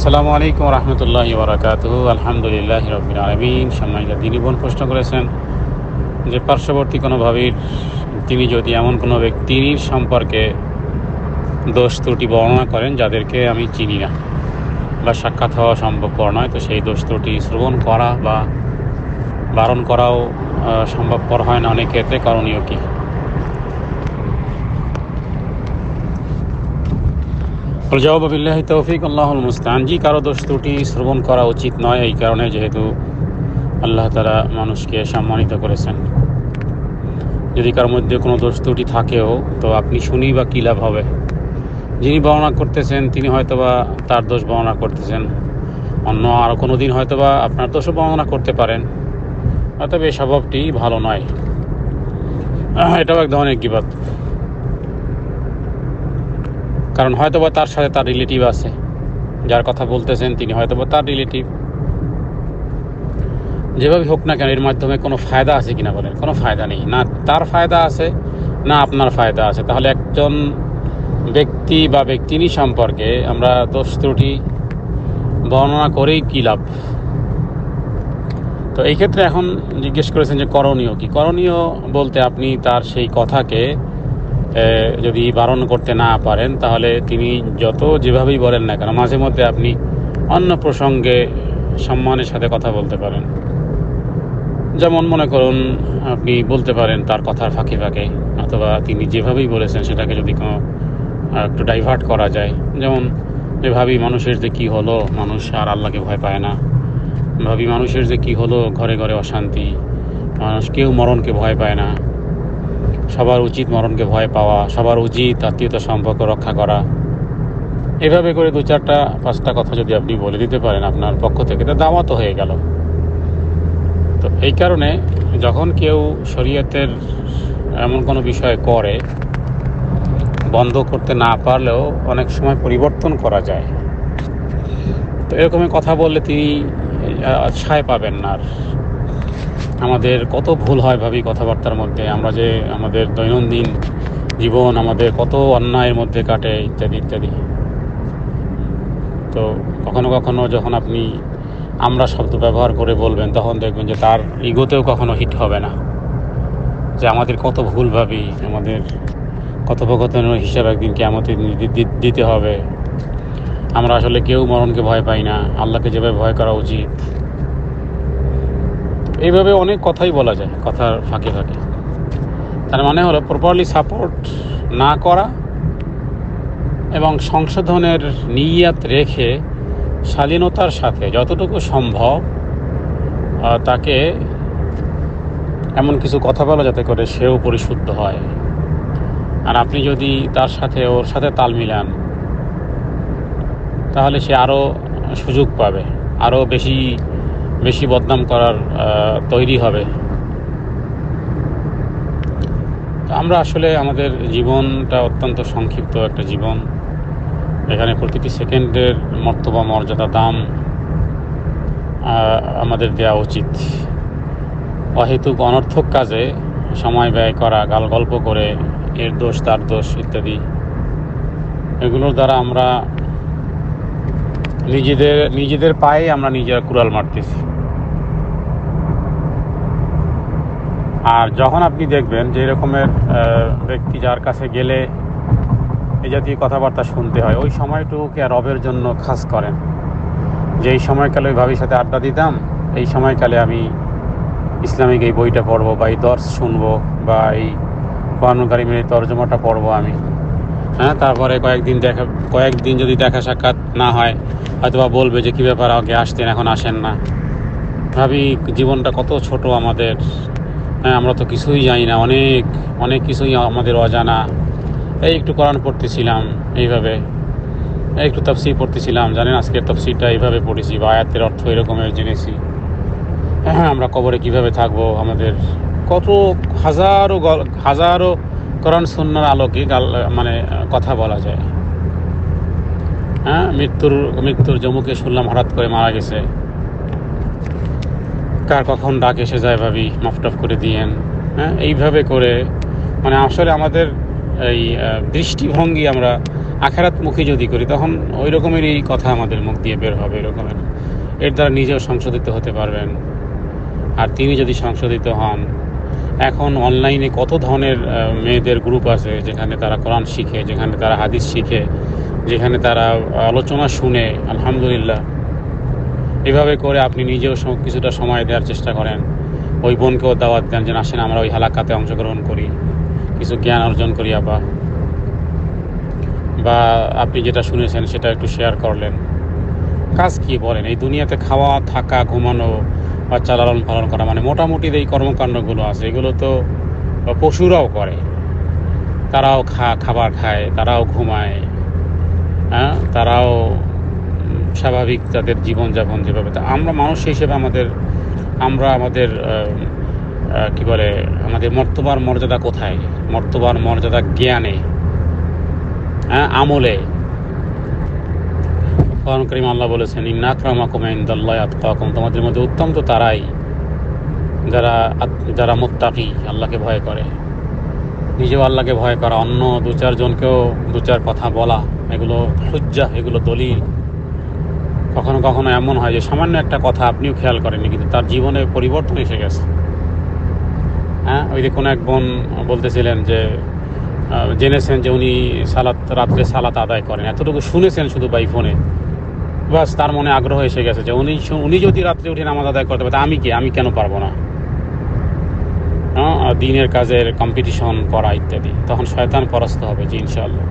আসসালামু আলাইকুম রহমতুল্লাহ বরাকাত আলহামদুলিল্লাহ রবিন আলমিন। সম্মানিত দিনী বোন প্রশ্ন করেছেন যে, পার্শ্ববর্তী কোনো ভাবির, তিনি যদি এমন কোনো ব্যক্তির সম্পর্কে দোষ ত্রুটি বর্ণনা করেন যাদেরকে আমি চিনি না বা সাক্ষাৎ হওয়া সম্ভবপর নয়, তো সেই দোষ ত্রুটি শ্রবণ করা বা বারণ করাও সম্ভবপর হয় না অনেক ক্ষেত্রে। করণীয় কী? জবাবিল্লাহ তৌফিক, আল্লাহুল মুস্তান জি, কারও দোষ ত্রুটি শ্রবণ করা উচিত নয়, এই কারণে যেহেতু আল্লাহ তারা মানুষকে সম্মানিত করেছেন। যদি কারোর মধ্যে কোনো দোষ ত্রুটি থাকেও, তো আপনি শুনি বা কী লাভ হবে? যিনি বর্ণনা করতেছেন, তিনি হয়তোবা তার দোষ বর্ণনা করতেছেন। অন্য আর কোনো দিন হয়তোবা আপনার দোষও বর্ণনা করতে পারেন। অতএব এই স্বভাবটি ভালো নয়। এটাও এক ধরনের গিবাদ কারণ হয়তোবা তার সাথে তার রিলেটিভ আছে। যার কথা বলতেছেন তিনি হয়তোবা তার রিলেটিভ যেভাবে হোক না কেন, এর মাধ্যমে কোনো ফায়দা আছে কিনা বলেন? কোনো ফায়দা নেই। না তার ফায়দা আছে, না আপনার ফায়দা আছে। তাহলে একজন ব্যক্তি বা ব্যক্তিনী সম্পর্কে আমরা দোষ ত্রুটি বর্ণনা করেই কী লাভ? তো এই ক্ষেত্রে এখন জিজ্ঞেস করেছেন যে করণীয় কি? করণীয় বলতে আপনি তার সেই কথাকে যদি বারণ করতে না পারেন, তাহলে তিনি যত যেভাবেই বলেন না কেন, মাঝে মধ্যে আপনি অন্য প্রসঙ্গে সম্মানের সাথে কথা বলতে পারেন। যেমন মনে করুন, আপনি বলতে পারেন তার কথার ফাঁকে ফাঁকে, অথবা তিনি যেভাবেই বলেছেন সেটাকে যদি কোনো একটু ডাইভার্ট করা যায়। যেমন যে ভাবি মানুষের যে কী হলো, মানুষ আর আল্লাহকে ভয় পায় না। ভাবি মানুষের যে কী হলো, ঘরে ঘরে অশান্তি, মানুষ কেউ মরণকে ভয় পায় না। সবার উচিত মরণকে ভয় পাওয়া, সবার উচিত আত্মীয়তা সম্পর্ক রক্ষা করা। এভাবে করে দু চারটা, পাঁচটা কথা যদি আপনি বলে দিতে পারেন আপনার পক্ষ থেকে তো দাওয়াতও হয়ে গেল। তো এই কারণে যখন কেউ শরীয়তের এমন কোনো বিষয় করে, বন্ধ করতে না পারলেও অনেক সময় পরিবর্তন করা যায়। তো এরকমই কথা বললে তিনি ছায় পাবেন না আর। আমাদের কত ভুল হয় ভাবি কথাবার্তার মধ্যে। আমরা যে আমাদের দৈনন্দিন জীবন, আমাদের কত অন্যায়ের মধ্যে কাটে ইত্যাদি ইত্যাদি। তো কখনো কখনো যখন আপনি আমরা শব্দ ব্যবহার করে বলবেন, তখন দেখবেন যে তার ইগোতেও কখনো হিট হবে না। যে আমাদের কত ভুল ভাবি, আমাদের কথোপকথনের হিসাব একদিন কেমতে দিতে হবে। আমরা আসলে কেউ মরণকে ভয় পাই না। আল্লাহকে যেভাবে ভয় করা উচিত। এইভাবে অনেক কথাই বলা যায়, কথার ফাঁকে ফাঁকে। তার মানে হলো প্রপারলি সাপোর্ট না করা এবং সংশোধনের নিয়াত রেখে শালীনতার সাথে যতটুকু সম্ভব তাকে এমন কিছু কথা বলা যাতে করে সেও পরিশুদ্ধ হয়। আর আপনি যদি তার সাথে, ওর সাথে তাল মিলান, তাহলে সে আরও সুযোগ পাবে আরও বেশি বেশি বদনাম করার তৈরি হবে। আমরা আসলে আমাদের জীবনটা অত্যন্ত সংক্ষিপ্ত একটা জীবন। এখানে প্রতিটি সেকেন্ডের মর্তবা মর্যাদা দাম আমাদের দেওয়া উচিত। অহেতুক অনর্থক কাজে সময় ব্যয় করা গাল গল্প করে, এর দোষ, তার দোষ ইত্যাদি। এগুলোর দ্বারা আমরা নিজেদের নিজেদের পায়ে আমরা নিজেরা কুড়াল মারতেছি। আর যখন আপনি দেখবেন যে এরকমের ব্যক্তি যার কাছে গেলে এই জাতীয় কথাবার্তা শুনতে হয়, ওই সময়টুকুকে রবের জন্য খাস করেন। যে এই সময়কালে ওই ভাবির সাথে আড্ডা দিতাম, এই সময়কালে আমি ইসলামিক এই বইটা পড়ব বা এই দর্শ শুনব বা এই বানুকারী মেয়ে তর্জমাটা পড়ব আমি। হ্যাঁ তারপরে কয়েকদিন দেখা, কয়েকদিন যদি দেখা সাক্ষাৎ না হয় হয়তো বা বলবে যে, কী ব্যাপার, আগে আসতেন, এখন আসেন না। ভাবি, জীবনটা কত ছোট আমাদের। হ্যাঁ আমরা তো কিছুই জানি না। অনেক অনেক কিছুই আমাদের অজানা। এই একটু কোরআন পড়তেছিলাম এইভাবে। এই একটু তফসির পড়তেছিলাম। জানেন, আজকের তফসিরটা এইভাবে পড়েছি বা আয়াতের অর্থ এরকমের জেনেছি। হ্যাঁ আমরা কবরে কীভাবে থাকব? আমাদের কত হাজারো হাজারো কোরআন, সুন্নার আলোকে মানে কথা বলা যায়। হ্যাঁ মৃত্যুর মৃত্যুর জমুকে শুনলাম, হঠাৎ করে মারা গেছে। কার কখন ডাক এসে যায় ভাবি মাফটফ করে দিয়েন। হ্যাঁ এইভাবে করে মানে আসলে আমাদের এই দৃষ্টিভঙ্গি আমরা আখেরাতমুখী যদি করি, তখন ওই রকমেরই কথা আমাদের মুখ দিয়ে বের হবে, এরকমের। এর দ্বারা নিজেও সংশোধিত হতে পারবেন। আর তিনি যদি সংশোধিত হন, এখন অনলাইনে কত ধরনের মেয়েদের গ্রুপ আছে, যেখানে তারা কোরআন শিখে, যেখানে তারা হাদিস শিখে যেখানে তারা আলোচনা শুনে, আলহামদুলিল্লাহ। এভাবে করে আপনি নিজেও কিছুটা সময় দেওয়ার চেষ্টা করেন। ওই বোনকেও দাওয়াত দেন যে আসেন আমরা ওই হালাকাতে অংশগ্রহণ করি। কিছু জ্ঞান অর্জন করি আবার বা আপনি যেটা শুনেছেন, সেটা একটু শেয়ার করলেন। কাজ কি বলেন? এই দুনিয়াতে খাওয়া, থাকা, ঘুমানো বাচ্চা লালন পালন করা মানে মোটামুটি এই কর্মকাণ্ডগুলো আছে, এগুলো তো পশুরাও করে। তারাও খা, খাবার খায়, তারাও ঘুমায়। হ্যাঁ? তারাও স্বাভাবিক তাদের জীবনযাপন যেভাবে তা আমরা মানুষ হিসেবে আমাদের, আমরা আমাদের কি বলে, আমাদের মর্তবার মর্যাদা কোথায়? মর্তবার মর্যাদা জ্ঞানে হ্যাঁ? আমলে। কোরআন করিম আল্লাহ বলেছেন ইন্নাক্রামাকুম ইনদাল্লাহ আতকাকুম। তোমাদের মধ্যে উত্তম তো তারাই, যারা যারা মুত্তাকি, আল্লাহকে ভয় করে। নিজেও আল্লাহকে ভয় করা, অন্য দু চারজনকেও দু চার কথা বলা। এগুলো লজ্জা এগুলো দলিল। কখনো কখনো এমন হয় যে সামান্য একটা কথা আপনিও খেয়াল করেননি, কিন্তু তার জীবনে পরিবর্তন এসে গেছে। হ্যাঁ ওই যে কোনো এক বোন বলতেছিলেন যে জেনেছেন যে উনি সালাত, রাত্রে সালাত আদায় করেন। এতটুকু শুনেছেন শুধু বাই ফোনে বাস তার মনে আগ্রহ এসে গেছে যে উনি উনি যদি রাত্রে উঠে নামাজ আদায় করতে পারে, আমি কি? আমি কেন পারব না? দিনের কাজের কম্পিটিশন করা ইত্যাদি। তখন শয়তান পরাস্ত হবে জি ইনশাআল্লাহ।